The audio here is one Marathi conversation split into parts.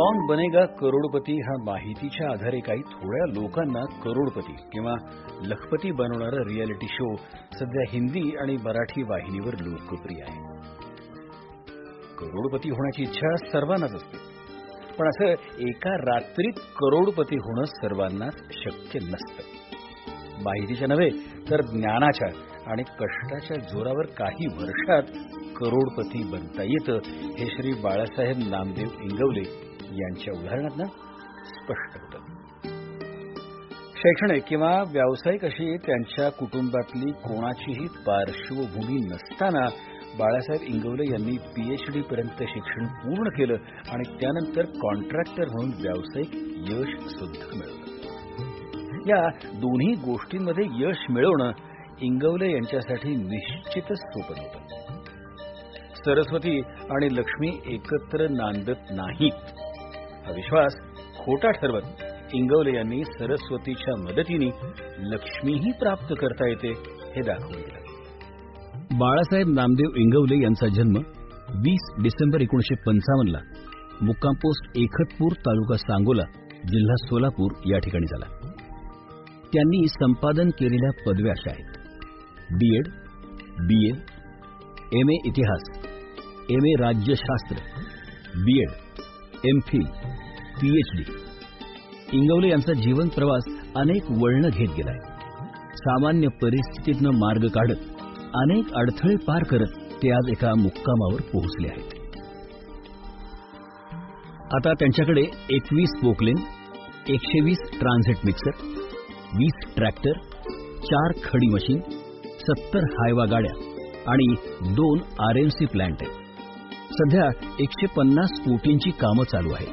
कौन बनेगा करोडपती हा माहितीच्या आधारे काही थोड्या लोकांना करोडपती किंवा लखपती बनवणारा रियालिटी शो सध्या हिंदी आणि मराठी वाहिनीवर लोकप्रिय आहे. करोडपती होण्याची इच्छा सर्वांनाच असते. पण असं एका रात्रीत करोडपती होणं सर्वांनाच शक्य नसतं. माहितीच्या नव्हे तर ज्ञानाच्या आणि कष्टाच्या जोरावर काही वर्षात करोडपती बनता येतं हे श्री बाळासाहेब नामदेव इंगवले यांच्या उदाहरणातनं स्पष्ट होतं. शैक्षणिक किंवा व्यावसायिक अशी त्यांच्या कुटुंबातली कोणाचीही पार्श्वभूमी नसताना बाळासाहेब इंगवले यांनी पीएचडी पर्यंत शिक्षण पूर्ण केलं आणि त्यानंतर कॉन्ट्रॅक्टर म्हणून व्यावसायिक यश सुद्धा मिळवलं. या दोन्ही गोष्टींमध्ये यश मिळवणं इंगवले यांच्यासाठी निश्चितच सोपं होतं सरस्वती आणि लक्ष्मी एकत्र नांदत नाहीत. हा विश्वास खोटा ठरवत इंगवले यांनी सरस्वतीच्या मदतीने लक्ष्मीही प्राप्त करता येते हे दाखवून दिलं. बाळासाहेब नामदेव इंगवले यांचा जन्म वीस डिसेंबर एकोणीशे पंचावन्नला मुक्काम पोस्ट एकतपूर तालुका सांगोला जिल्हा सोलापूर या ठिकाणी झाला. त्यांनी संपादन केलेल्या पदव्या अशा आहेत. बीएड बीए एम ए इतिहास एम ए राज्यशास्त्र B Ed M Phil PhD Ingawale यांचा जीवन प्रवास अनेक वळणं घेत गेलाय. सामान्य परिस्थितीतनं मार्ग काढत अनेक अडथळे पार करत ते आज एका मुक्कामावर पोहोचले आहेत. आता त्यांच्याकडे एकवीस पोकलेन एकशे वीस ट्रान्झिट मिक्सर वीस ट्रॅक्टर चार खडी मशीन सत्तर हायवा गाड्या आणि दोन आरएमसी एम प्लांट आहेत. सध्या एकशे पन्नास कोटींची कामं चालू आहेत.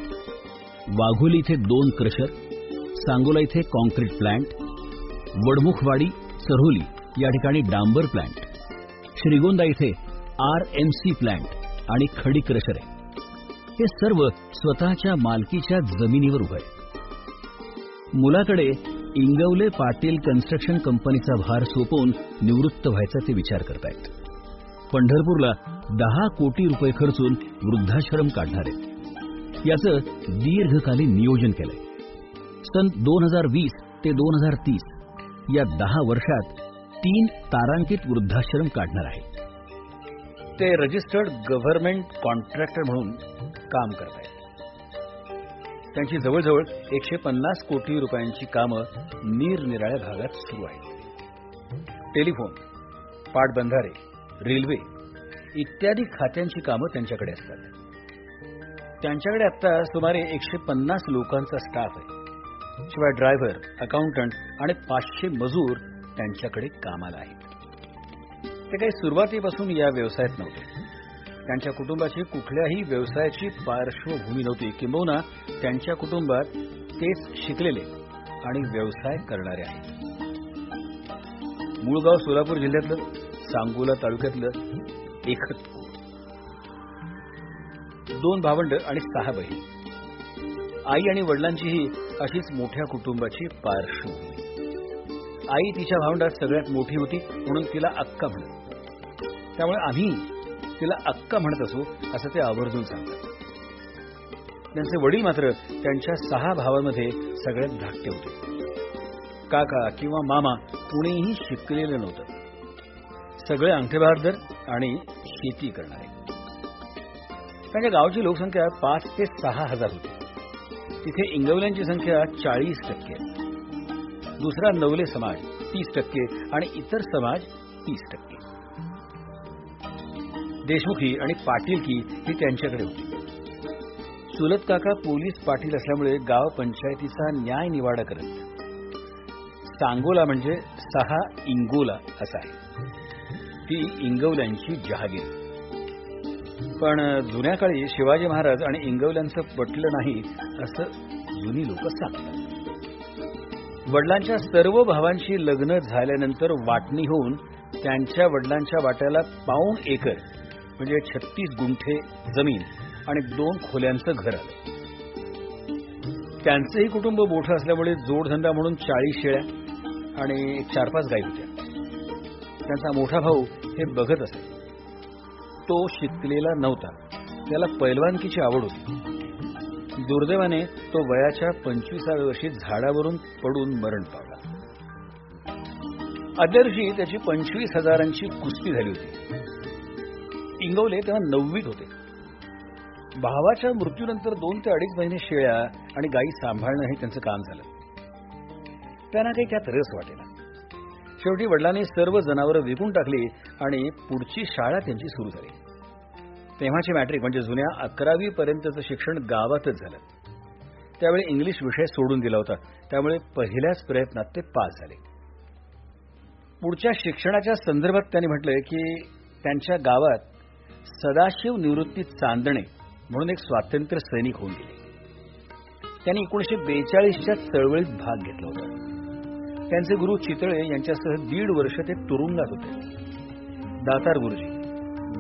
वाघोली इथे दोन क्रशर सांगोला इथे कॉन्क्रीट प्लांट वडमुखवाडी सरोली या ठिकाणी डांबर प्लांट श्रीगोंदा इथे आर एम सी प्लांट आणि खडी क्रशर आहे. हे सर्व स्वतःच्या मालकीच्या जमिनीवर उभं आहे. मुलाकडे इंगवले पाटील कन्स्ट्रक्शन कंपनीचा भार सोपवून निवृत्त व्हायचा ते विचार करतायत. पंढरपूरला दहा कोटी रुपये खर्चून वृद्धाश्रम काढणार. आहेत याचं दीर्घकालीन नियोजन केलंय. सन दोन हजार वीस ते दोन हजार तीस या दहा वर्षात तीन तारांकित वृद्धाश्रम काढणार आहे. ते रजिस्टर्ड गव्हर्नमेंट कॉन्ट्रॅक्टर म्हणून काम करत आहेत. त्यांची जवळजवळ एकशे पन्नास कोटी रुपयांची कामं निरनिराळ्या भागात सुरू आहेत. टेलिफोन पाटबंधारे रेल्वे. इत्यादी खात्यांची कामं त्यांच्याकडे असतात. त्यांच्याकडे आता सुमारे एकशे पन्नास लोकांचा स्टाफ आहे. शिवाय ड्रायव्हर अकाउंटंट आणि पाचशे मजूर त्यांच्याकडे कामाला आहेत. ते काही सुरुवातीपासून या व्यवसायात नव्हते. त्यांच्या कुटुंबाची कुठल्याही व्यवसायाची पार्श्वभूमी नव्हती. किंबहुना त्यांच्या कुटुंबात तेच शिकलेले आणि व्यवसाय करणारे आहेत. मूळगाव सोलापूर जिल्ह्यातलं सांगोला तालुक्यातलं एकत दोन भावंड आणि सहा बहीण. आई आणि वडिलांचीही अशीच मोठ्या कुटुंबाची पार्श्वभूमी आई तिच्या भावंडात सगळ्यात मोठी होती म्हणून तिला अक्का म्हणत त्यामुळे आम्ही तिला अक्का म्हणत असू असं ते आवर्जून सांगतात. त्यांचे वडील मात्र त्यांच्या सहा भावांमध्ये सगळ्यात धाकटे होते. काका किंवा मामा कुणीही शिकलेलं नव्हतं. सगळे अंगठेबहादर आणि शेती करणारे. त्यांच्या गावची लोकसंख्या पाच ते सहा हजार होती. तिथे इंगवल्यांची संख्या चाळीस टक्के. दुसरा नवले समाज तीस टक्के आणि इतर समाज तीस टक्के. देशमुखी आणि पाटीलकी ही त्यांच्याकडे होती. चुलत काका पोलीस पाटील असल्यामुळे गाव पंचायतीचा न्याय निवाडा करत. सांगोला म्हणजे सहा इंगोला असा आहे. ती इंगवल्यांची जहागीर. पण जुन्या काळी शिवाजी महाराज आणि इंगवल्यांचं पटलं नाही असं जुनी लोक सांगतात. वडिलांच्या सर्व भावांशी लग्न झाल्यानंतर वाटणी होऊन त्यांच्या वडिलांच्या वाट्याला पाऊण एकर म्हणजे छत्तीस गुंठे जमीन आणि दोन खोल्यांचं घर आलं. त्यांचंही कुटुंब मोठं असल्यामुळे जोडधंदा म्हणून चाळीस शेळ्या आणि चार पाच गाई होत्या. त्यांचा मोठा भाऊ हे बघत असे. तो शिकलेला नव्हता. त्याला पैलवानकीची आवड होती. दुर्दैवाने तो वयाच्या पंचवीसाव्या वर्षी झाडावरून पडून मरण पावला. आदल्या दिवशी त्याची पंचवीस हजारांची कुस्ती झाली होती. इंगवले तेव्हा नववीत होते. भावाच्या मृत्यूनंतर दोन ते अडीच महिने शेळ्या आणि गायी सांभाळणं हे त्यांचं काम झालं. त्यांना काही त्यात रस वाटेल शेवटी वडिलांनी सर्व जनावरं विकून टाकली आणि पुढची शाळा त्यांची सुरू झाली. तेव्हाचे मॅट्रिक म्हणजे जुन्या अकरावी पर्यंतचं शिक्षण गावातच झालं. त्यावेळी इंग्लिश विषय सोडून दिला होता. त्यामुळे पहिल्याच प्रयत्नात ते पास झाले. पुढच्या शिक्षणाच्या संदर्भात त्यांनी म्हटलंय की त्यांच्या गावात सदाशिव निवृत्ती चांदणे म्हणून एक स्वातंत्र्य सैनिक होऊन गेले. त्यांनी एकोणीशे बेचाळीसच्या चळवळीत भाग घेतला होता. त्यांचे गुरु चितळे यांच्यासह दीड वर्ष ते तुरुंगात होते. दातार गुरुजी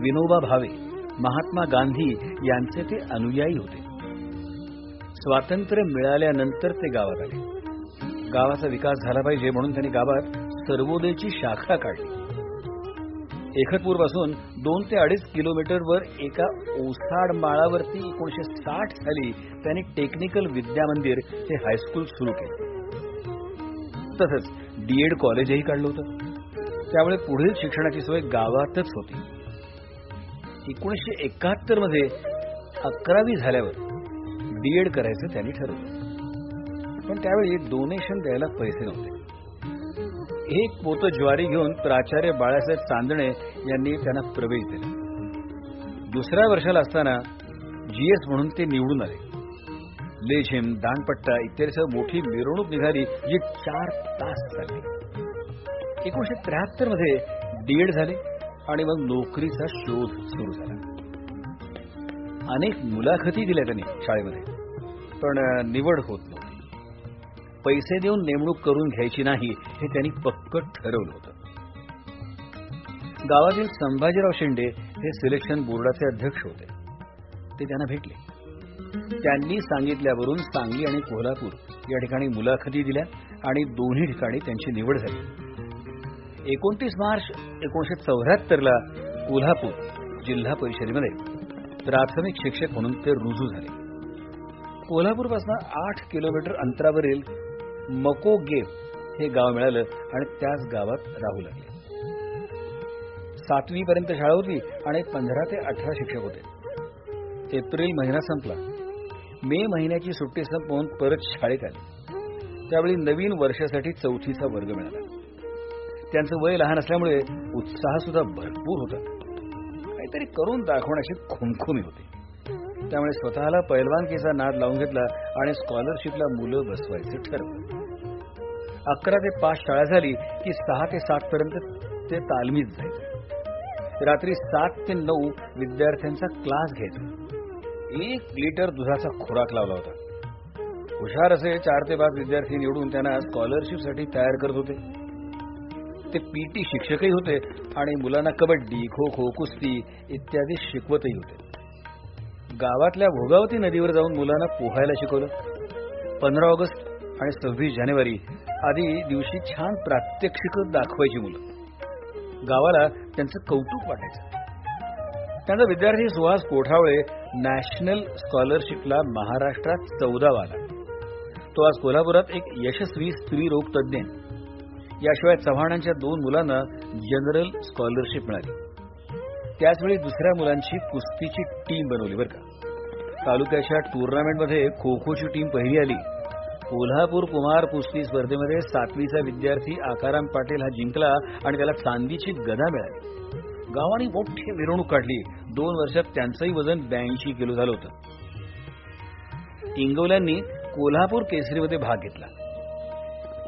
विनोबा भावे महात्मा गांधी यांचे ते अनुयायी होते. स्वातंत्र्य मिळाल्यानंतर ते गावात आले. गावाचा विकास झाला पाहिजे म्हणून त्यांनी गावात सर्वोदयची शाखा काढली. एखतपूरपासून दोन ते अडीच किलोमीटरवर एका ओसाड माळावरती एकोणीशे साठ साली त्यांनी टेक्निकल विद्या मंदिर हे हायस्कूल सुरू केले. तसंच डीएड कॉलेजही काढलं होतं. त्यामुळे पुढील शिक्षणाची सोय गावातच होती. एकोणीशे एकाहत्तरमध्ये अकरावी झाल्यावर डीएड करायचं त्यांनी ठरवलं. पण त्यावेळी डोनेशन द्यायला पैसे नव्हते. एक पोतं ज्वारी घेऊन प्राचार्य बाळासाहेब चांदणे यांनी त्यांना प्रवेश दिला. दुसऱ्या वर्षाला असताना जीएस म्हणून ते निवडून आले. लेझिम दानपट्टा इत्यादीसह मोठी मिरवणूक निघाली जी चार तास चालली. एकोणीशे त्र्याहत्तरमध्ये डीएड झाले आणि मग नोकरीचा शोध सुरू झाला. अनेक मुलाखती दिल्या त्यांनी शाळेमध्ये पण निवड होत नव्हती. पैसे देऊन नेमणूक करून घ्यायची नाही हे त्यांनी पक्क ठरवलं होतं. गावातील संभाजीराव शिंदे हे सिलेक्शन बोर्डाचे अध्यक्ष होते. ते त्यांना भेटले. त्यांनी सांगितल्यावरून सांगली आणि कोल्हापूर या ठिकाणी मुलाखती दिल्या आणि दोन्ही ठिकाणी त्यांची निवड झाली. एकोणतीस मार्च एकोणीशे चौऱ्याहत्तरला कोल्हापूर जिल्हा परिषदेमध्ये प्राथमिक शिक्षक म्हणून ते रुजू झाले. कोल्हापूरपासून आठ किलोमीटर अंतरावरील मको गेव हे गाव मिळालं आणि त्याच गावात राहू लागले. सातवी पर्यंत शाळा होती आणि पंधरा ते अठरा शिक्षक होते. एप्रिल महिना संपला. मे महिन्याची सुट्टी संपवून परत शाळेत आले. त्यावेळी नवीन वर्षासाठी चौथीचा वर्ग मिळाला. त्यांचं वय लहान असल्यामुळे उत्साह सुद्धा भरपूर होता. काहीतरी करून दाखवण्याची खुमखुमी होती. त्यामुळे स्वतःला पैलवानकीचा नाद लावून घेतला आणि स्कॉलरशिपला मुलं बसवायचं ठरवलं. अकरा ते पाच शाळा झाली की सहा ते सात पर्यंत ते तालमीत जायचं. रात्री सात ते नऊ विद्यार्थ्यांचा क्लास घ्यायचा. एक लिटर दुधाचा खुराक लावला होता. हुशार असे चार ते पाच विद्यार्थी निवडून त्यांना स्कॉलरशिपसाठी तयार करत होते. ते पीटी शिक्षकही होते आणि मुलांना कबड्डी खो खो कुस्ती इत्यादी शिकवतही होते. गावातल्या भोगावती नदीवर जाऊन मुलांना पोहायला शिकवलं. पंधरा ऑगस्ट आणि सव्वीस जानेवारी आदी दिवशी छान प्रात्यक्षिक दाखवायची मुलं. गावाला त्यांचं कौतुक वाटायचं. त्यांचा विद्यार्थी सुहास कोठावळे नॅशनल स्कॉलरशिपला महाराष्ट्रात चौदावा आला तो आज कोल्हापुरात एक यशस्वी स्त्री रोग तज्ज्ञ. याशिवाय चव्हाणांच्या दोन मुलांना जनरल स्कॉलरशिप मिळाली. त्याचवेळी दुसऱ्या मुलांची कुस्तीची टीम बनवली बरं का. तालुक्याच्या टुर्नामेंटमध्ये खो खोची टीम पहिली आली. कोल्हापूर कुमार कुस्ती स्पर्धेमध्ये सातवीचा विद्यार्थी आकाराम पाटील हा जिंकला आणि त्याला चांदीची गदा मिळाली. गावाने मोठी मिरवणूक काढली. दोन वर्षात त्यांचंही वजन ब्याऐंशी किलो झालं होतं. इंगवल्यांनी कोल्हापूर केसरीमध्ये भाग घेतला.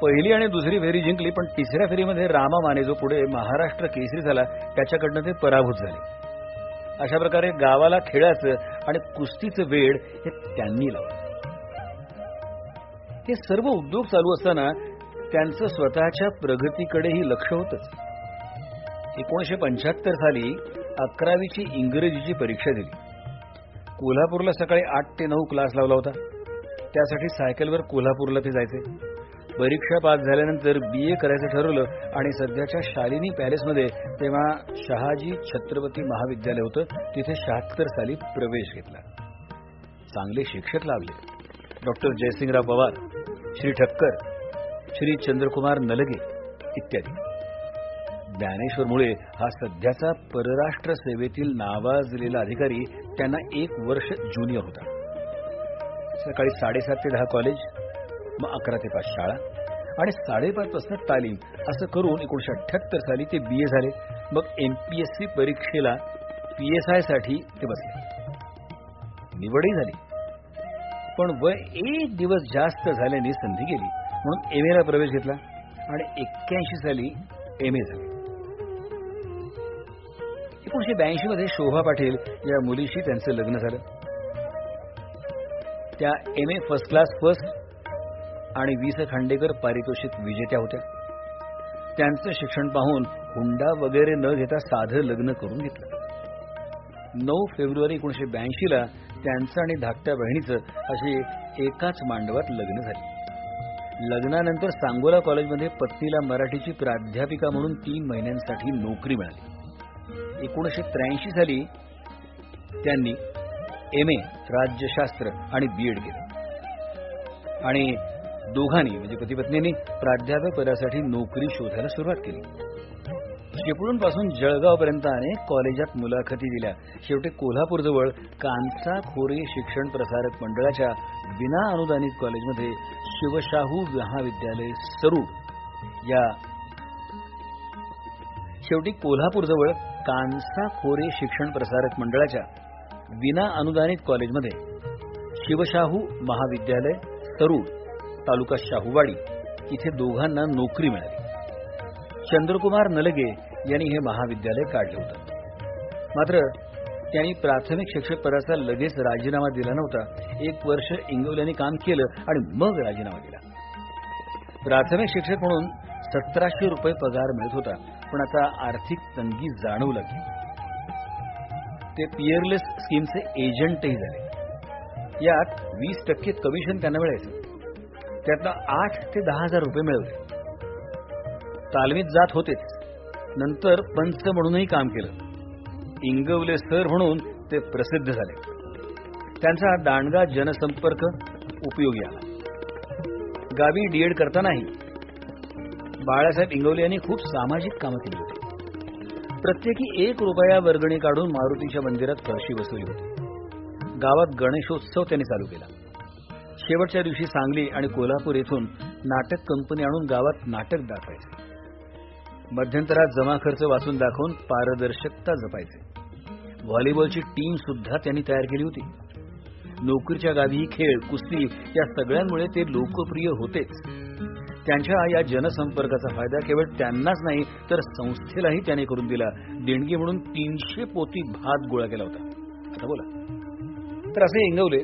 पहिली आणि दुसरी फेरी जिंकली पण तिसऱ्या फेरीमध्ये रामा माने जो पुढे महाराष्ट्र केसरी झाला. त्याच्याकडनं ते पराभूत झाले. अशा प्रकारे गावाला खेळाचं आणि कुस्तीचं वेळ हे त्यांनी लावलं. हे सर्व उद्योग चालू असताना त्यांचं स्वतःच्या प्रगतीकडेही लक्ष होतच. एकोणीसशे पंच्याहत्तर साली अकरावीची इंग्रजीची परीक्षा दिली. कोल्हापूरला सकाळी आठ ते नऊ क्लास लावला होता. त्यासाठी सायकलवर कोल्हापूरला ते जायचे. परीक्षा पास झाल्यानंतर बी ए करायचं ठरवलं आणि सध्याच्या शालिनी पॅलेसमध्ये तेव्हा शहाजी छत्रपती महाविद्यालय होतं. तिथे शहात्तर साली प्रवेश घेतला. चांगले शिक्षक लाभले. डॉक्टर जयसिंगराव पवार श्री ठक्कर श्री चंद्रकुमार नलगे इत्यादी. ज्ञानेश्वर मुळे हा सध्याचा परराष्ट्र सेवेतील नावाजलेला अधिकारी त्यांना एक वर्ष ज्युनियर होता. सकाळी साडेसात ते दहा कॉलेज मग अकरा ते पाच शाळा आणि साडेपाच वाजता तालीम असं करून एकोणीशे अठ्याहत्तर साली ते बी ए झाले. मग एमपीएससी परीक्षेला पीएसआयसाठी ते बसले. निवडही झाली. पण वय एक दिवस जास्त झाल्याने संधी गेली. म्हणून एम ला प्रवेश घेतला आणि एक्क्याऐंशी साली एम ए झाले. एकोणीशे ब्याऐंशी मध्ये शोभा पाटील या मुलीशी त्यांचं लग्न झालं. त्या M A first class first आणि वीस खांडेकर पारितोषिक विजेत्या होत्या. त्यांचं शिक्षण पाहून हुंडा वगैरे न घेता साधं लग्न करून घेतलं. नऊ फेब्रुवारी एकोणीशे ब्याऐंशी ला त्यांचं आणि धाकट्या बहिणीचं अशी एकाच मांडवात लग्न झाले. लग्नानंतर सांगोला कॉलेजमध्ये पत्नीला मराठीची प्राध्यापिका म्हणून तीन महिन्यांसाठी नोकरी मिळाली. एकोणीशे त्र्याऐंशी साली त्यांनी एम ए राज्यशास्त्र आणि बीएड केलं. आणि दोघांनी म्हणजे पतीपत्नींनी प्राध्यापक पदासाठी नोकरी शोधायला सुरुवात केली. चिपळूणपासून जळगावपर्यंत अनेक कॉलेजात मुलाखती दिल्या. शेवटी कोल्हापूरजवळ कांसा खोरे शिक्षण प्रसारक मंडळाच्या विना अनुदानित कॉलेजमध्ये शिवशाहू महाविद्यालय स्वरूप या शेवटी कोल्हापूरजवळ कांसा खोरे शिक्षण प्रसारक मंडळाच्या विना अनुदानित कॉलेजमध्ये शिवशाहू महाविद्यालय सरूड तालुका शाहूवाडी इथे दोघांना नोकरी मिळाली. चंद्रकुमार नलगे यांनी हे महाविद्यालय काढले होतं. मात्र त्यांनी प्राथमिक शिक्षक पदाचा लगेच राजीनामा दिला नव्हता. एक वर्ष इंगवल्याने काम केलं आणि मग राजीनामा दिला. प्राथमिक शिक्षक म्हणून सतराशे रुपये पगार मिळत होता. पण आर्थिक तंगी जाणवू लागली ते पिअरलेस स्कीमचे एजंटही झाले. यात वीस टक्के कमिशन त्यांना मिळायचं. त्यातनं आठ ते दहा हजार रुपये मिळवले. तालमीत जात होतेच. नंतर पंच म्हणूनही काम केलं. इंगवले सर म्हणून ते प्रसिद्ध झाले. त्यांचा दांडगा जनसंपर्क उपयोगी आला. गावी डीएड करतानाही बाळासाहेब इंगवले यांनी खूप सामाजिक कामं केली होती. प्रत्येकी एक रुपया वर्गणी काढून मारुतीच्या मंदिरात फरशी बसवली होती. गावात गणेशोत्सव त्यांनी चालू केला. शेवटच्या दिवशी सांगली आणि कोल्हापूर येथून नाटक कंपनी आणून गावात नाटक दाखवायचे. मध्यंतरात जमा खर्च वाचून दाखवून पारदर्शकता जपायचे. व्हॉलीबॉलची टीम सुद्धा त्यांनी तयार केली होती. नोकरीच्या गावी खेळ कुस्ती या सगळ्यांमुळे ते लोकप्रिय होतेच. त्यांच्या या जनसंपर्काचा फायदा केवळ त्यांनाच नाही तर संस्थेलाही त्याने करून दिला. देणगी म्हणून तीनशे पोती भात गोळा केला होता. आता बोला. तर असे इंगवले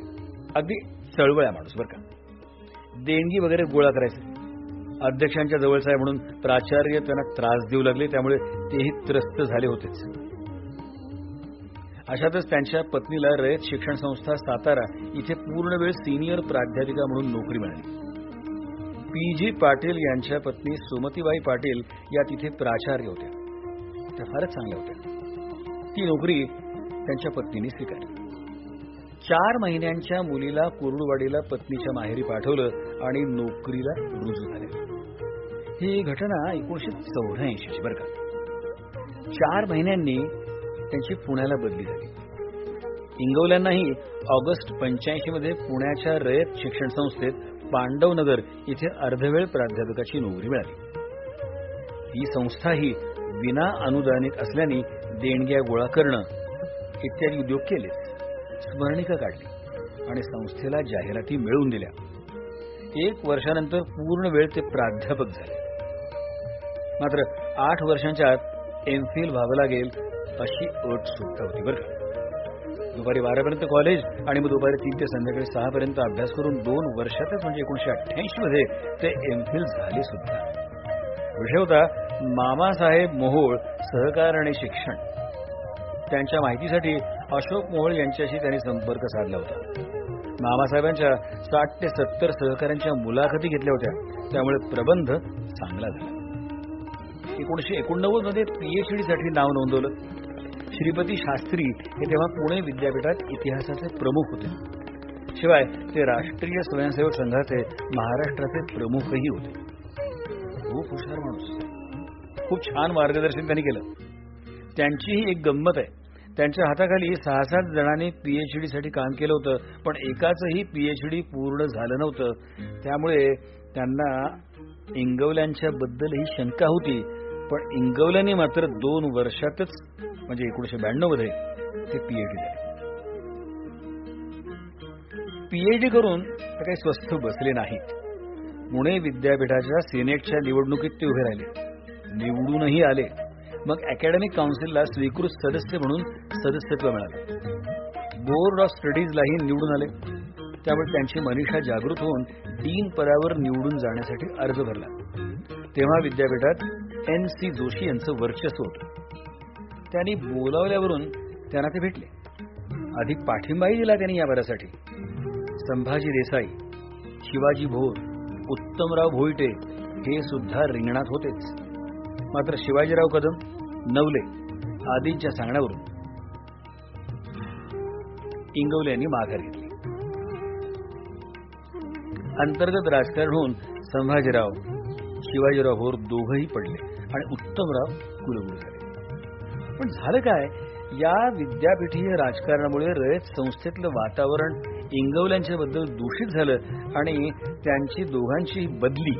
अगदी चळवळ्या माणूस बरं का. देणगी वगैरे गोळा करायचे. अध्यक्षांच्या जवळचा आहे म्हणून प्राचार्य त्यांना त्रास देऊ लागले त्यामुळे तेही त्रस्त झाले होतेच. अशातच त्यांच्या पत्नीला रयत शिक्षण संस्था सातारा इथे पूर्ण वेळ सिनियर प्राध्यापिका म्हणून नोकरी मिळाली. पी जी पाटील यांच्या पत्नी सुमतीबाई पाटील या तिथे प्राचार्य होत्या. त्या फारच चांगल्या होत्या. ती नोकरी त्यांच्या पत्नीने स्वीकारली. चार महिन्यांच्या मुलीला कुरुडवाडीला पत्नीच्या माहेरी पाठवलं आणि नोकरीला रुजू झाले. ही घटना एकोणीशे चौऱ्याऐंशी बरं का. चार महिन्यांनी त्यांची पुण्याला बदली झाली. इंगवल्यांनाही ऑगस्ट पंच्याऐंशी मध्ये पुण्याच्या रयत शिक्षण संस्थेत पांडवनगर इथे अर्धवेळ प्राध्यापकाची नोकरी मिळाली. ही संस्थाही विना अनुदानित असल्याने देणग्या गोळा करणं इत्यादी उद्योग केले स्मरणिका काढली आणि संस्थेला जाहिराती मिळवून दिल्या. एक वर्षानंतर पूर्ण वेळ ते प्राध्यापक झाले. मात्र आठ वर्षांच्या आत एमफिल व्हावं लागेल अशी अट सुद्धा होती बरं का? दुपारी बारापर्यंत कॉलेज आणि मग दुपारी तीन ते संध्याकाळी सहा पर्यंत अभ्यास करून दोन वर्षातच म्हणजे एकोणीशे अठ्ठ्याऐंशी मध्ये ते एमफिल झाले सुद्धा. विषय होता मामासाहेब मोहोळ सहकार आणि शिक्षण. त्यांच्या माहितीसाठी अशोक मोहोळ यांच्याशी त्यांनी संपर्क साधला होता. मामासाहेबांच्या साठ ते सत्तर सहकाऱ्यांच्या मुलाखती घेतल्या होत्या. त्यामुळे प्रबंध चांगला झाला. एकोणीशे एकोणनव्वदमध्ये पीएचडी साठी नाव नोंदवलं. श्रीपती शास्त्री हे तेव्हा पुणे विद्यापीठात इतिहासाचे प्रमुख होते. शिवाय ते राष्ट्रीय स्वयंसेवक संघाचे महाराष्ट्राचे प्रमुखही होते. खूप हुशार माणूस. खूप छान मार्गदर्शन त्यांनी केलं. त्यांचीही एक गंमत आहे. त्यांच्या हाताखाली सहा सात जणांनी पीएचडी साठी काम केलं होतं पण एकाचही पीएचडी पूर्ण झालं नव्हतं. त्यामुळे त्यांना इंगवल्यांच्या बद्दलही शंका होती. पण इंगवल्यांनी मात्र दोन वर्षातच म्हणजे एकोणीशे ब्याण्णवमध्ये ते पीएचडी झाले. पीएचडी करून ते काही स्वस्थ बसले नाहीत. पुणे विद्यापीठाच्या सिनेटच्या निवडणुकीत ते उभे राहिले. निवडूनही आले. मग अकॅडमिक काउन्सिलला स्वीकृत सदस्य म्हणून सदस्यत्व मिळालं. बोर्ड ऑफ स्टडीजलाही निवडून आले. त्यामुळे त्यांची मनीषा जागृत होऊन डीन पदावर निवडून जाण्यासाठी अर्ज भरला. तेव्हा विद्यापीठात एन सी जोशी यांचं वर्चस्व होतं. त्यांनी बोलावल्यावरून त्यांना ते भेटले. अधिक पाठिंबाही दिला त्यांनी या पदासाठी संभाजी देसाई शिवाजी भोर उत्तमराव भोईटे हे सुद्धा रिंगणात होतेच. मात्र शिवाजीराव कदम नवले आदींच्या सांगण्यावरून इंगवले यांनी माघार घेतली. अंतर्गत राजकारण होऊन संभाजीराव शिवाजीराव भोर दोघंही पडले आणि उत्तमराव कुलगुरू झाले. पण झालं काय? या विद्यापीठीय राजकारणामुळे रयत संस्थेतलं वातावरण इंगवल्यांच्या बद्दल दूषित झालं आणि त्यांची दोघांची बदली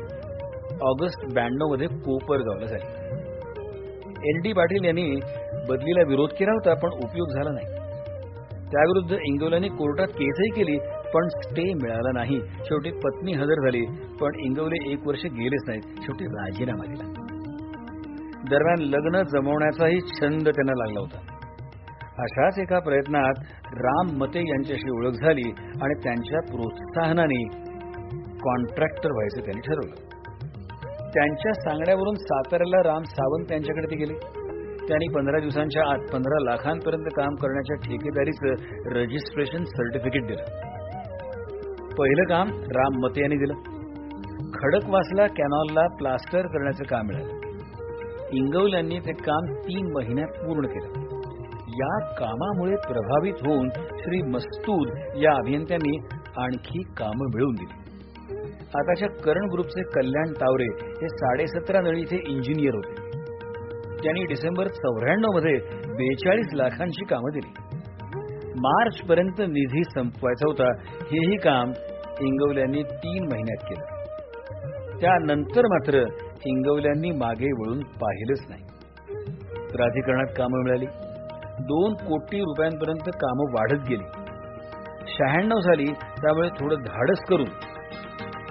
ऑगस्ट ब्याण्णवमध्ये कोपरगावला झाली. एन डी पाटील यांनी बदलीला विरोध केला होता पण उपयोग झाला नाही. त्याविरुद्ध इंगवल्यांनी कोर्टात केसही केली पण स्टे मिळाला नाही. शेवटी पत्नी हजर झाली पण इंगवले एक वर्ष गेलेच नाहीत. शेवटी राजीनामा दिला. दरम्यान लग्न जमवण्याचाही छंद त्यांना लागला होता. अशाच एका प्रयत्नात राम मते यांच्याशी ओळख झाली आणि त्यांच्या प्रोत्साहनाने कॉन्ट्रॅक्टर व्हायचं त्यांनी ठरवलं. त्यांच्या सांगण्यावरून साताऱ्याला राम सावंत यांच्याकडे ते गेले. त्यांनी पंधरा दिवसांच्या आत पंधरा लाखांपर्यंत काम करण्याच्या ठेकेदारीचं रजिस्ट्रेशन सर्टिफिकेट दिलं. पहिलं काम राम मते यांनी दिलं. खडकवासला कॅनॉलला प्लास्टर करण्याचं काम मिळालं. इंगवल यांनी ते काम तीन महिन्यात पूर्ण केलं. या कामामुळे प्रभावित होऊन श्री मस्तूद या अभियंत्यांनी आणखी कामं मिळवून दिली. आताच्या करण ग्रुपचे कल्याण तावरे हे साडेसतरा नळीचे इंजिनियर होते. त्यांनी डिसेंबर चौऱ्याण्णवमध्ये बेचाळीस लाखांची कामं दिली. मार्च पर्यंत निधी संपवायचा होता हेही काम इंगवल्यांनी तीन महिन्यात केलं. त्यानंतर मात्र हिंगवल्यांनी मागे वळून पाहिलंच नाही. प्राधिकरणात कामं मिळाली. दोन कोटी रुपयांपर्यंत कामं वाढत गेली. शहाण्णव साली त्यामुळे थोडं धाडस करून.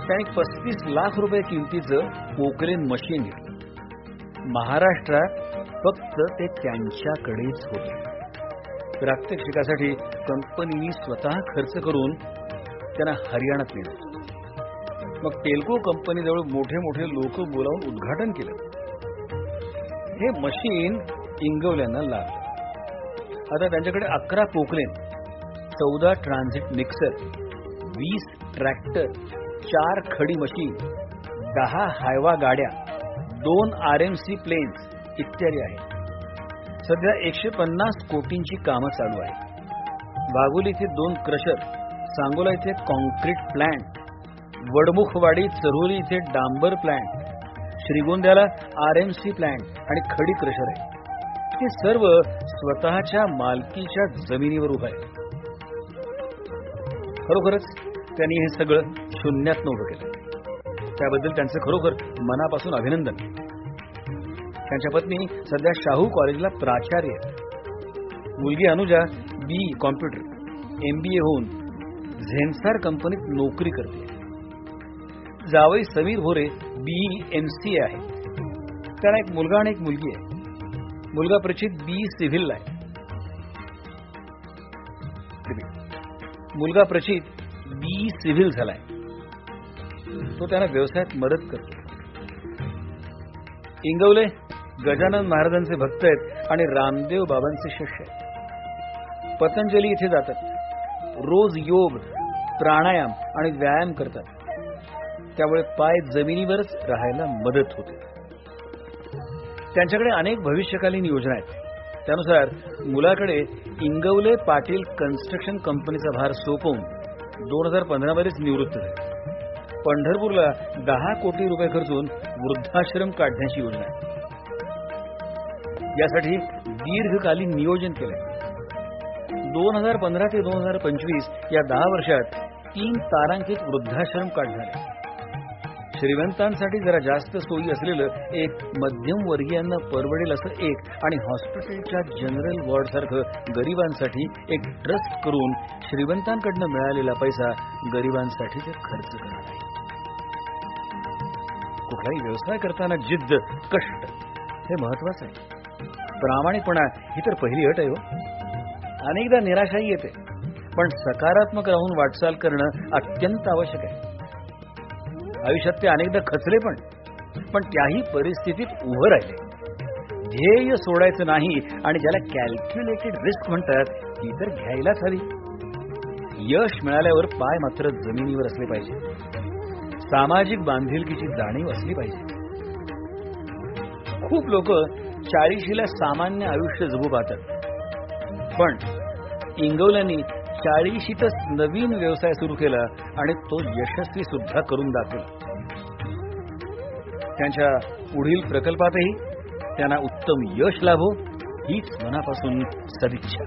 त्यांनी पस्तीस लाख रुपये किमतीचं पोकरेन मशीन घेतलं. महाराष्ट्रात फक्त ते त्यांच्याकडेच होते. प्रात्यक्षिकासाठी कंपनीनी स्वतः खर्च करून त्यांना हरियाणात नेलं. मग टेल्को कंपनीजवळ मोठे मोठे लोक बोलावून उद्घाटन केलं. हे मशीन इंगवल्यांना लागलं आता त्यांच्याकडे अकरा पोकलेन चौदा ट्रान्झिट मिक्सर वीस ट्रॅक्टर चार खडी मशीन दहा हायवा गाड्या दोन आर एम सी प्लेन्स इत्यादी आहेत. सध्या एकशे पन्नास कोटींची कामं चालू आहेत. वाघोली इथे दोन क्रशर सांगोला इथे कॉन्क्रीट प्लांट वडमुखवाडी चरोली इथे डांबर प्लांट श्रीगोंद्याला आर एम सी प्लांट आणि खडी क्रशर आहे. हे सर्व स्वतःच्या मालकीच्या जमिनीवर उभं आहे. खरोखरच त्यांनी हे सगळं शून्यात उभं केलं. त्याबद्दल त्यांचं खरोखर मनापासून अभिनंदन. त्यांच्या पत्नी सध्या शाहू कॉलेजला प्राचार्य मुलगी अनुजा बी कॉम्प्युटर एमबीए होऊन झेन्सार कंपनीत नोकरी करते. जावई Sameer Bhore B M C आहे. त्यांना एक मुलगा आणि एक मुलगी आहे. मुलगा प्रचित बी सिव्हिल आहे. मुलगा प्रचित बी सिव्हिल झालाय. तो त्यांना व्यवसायात मदत करतो. इंगवले गजानन महाराजांचे भक्त आहेत आणि रामदेव बाबांचे शिष्य आहेत. पतंजली इथे जातात. रोज योग प्राणायाम आणि व्यायाम करतात. त्यामुळे पाय जमिनीवरच राहायला मदत होते. त्यांच्याकडे अनेक भविष्यकालीन योजना आहेत. त्यानुसार मुलाकडे इंगवले पाटील कन्स्ट्रक्शन कंपनीचा भार सोपवून दोन हजार पंधरामध्येच निवृत्त झाले. पंढरपूरला दहा कोटी रुपये खर्चून वृद्धाश्रम काढण्याची योजना आहे. यासाठी दीर्घकालीन नियोजन केलंय. दोन हजार पंधरा ते दोन हजार पंचवीस या दहा वर्षात तीन तारांकित वृद्धाश्रम काढणार आहे श्रीमंतांसाठी जरा जास्त सोयी असलेलं एक मध्यमवर्गीयांना परवडेल असं एक आणि हॉस्पिटलच्या जनरल वॉर्ड सारखं गरिबांसाठी एक ट्रस्ट करून श्रीमंतांकडनं मिळालेला पैसा गरिबांसाठी ते खर्च करणार आहे कुठलाही व्यवसाय करताना जिद्द कष्ट हे महत्वाचं आहे. प्रामाणिकपणा ही तर पहिली अट आहे हो. अनेकदा निराशाही येते पण सकारात्मक राहून वाटचाल करणं अत्यंत आवश्यक आहे. आयुष्यात ते अनेकदा खचले पण. पण त्याही परिस्थितीत उभं राहिले. ध्येय सोडायचं नाही आणि ज्याला कॅल्क्युलेटेड रिस्क म्हणतात ती तर घ्यायलाच हवी. यश मिळाल्यावर पाय मात्र जमिनीवर असले पाहिजे. सामाजिक बांधिलकीची जाणीव असली पाहिजे. खूप लोक चाळीशीला सामान्य आयुष्य जगू पाहतात. पण इंगवल्यांनी चाळीशीतच नवीन व्यवसाय सुरू केला आणि तो यशस्वी सुद्धा करून दाखवला. त्यांच्या पुढील प्रकल्पातही त्यांना उत्तम यश लाभो हीच मनापासून सदिच्छा.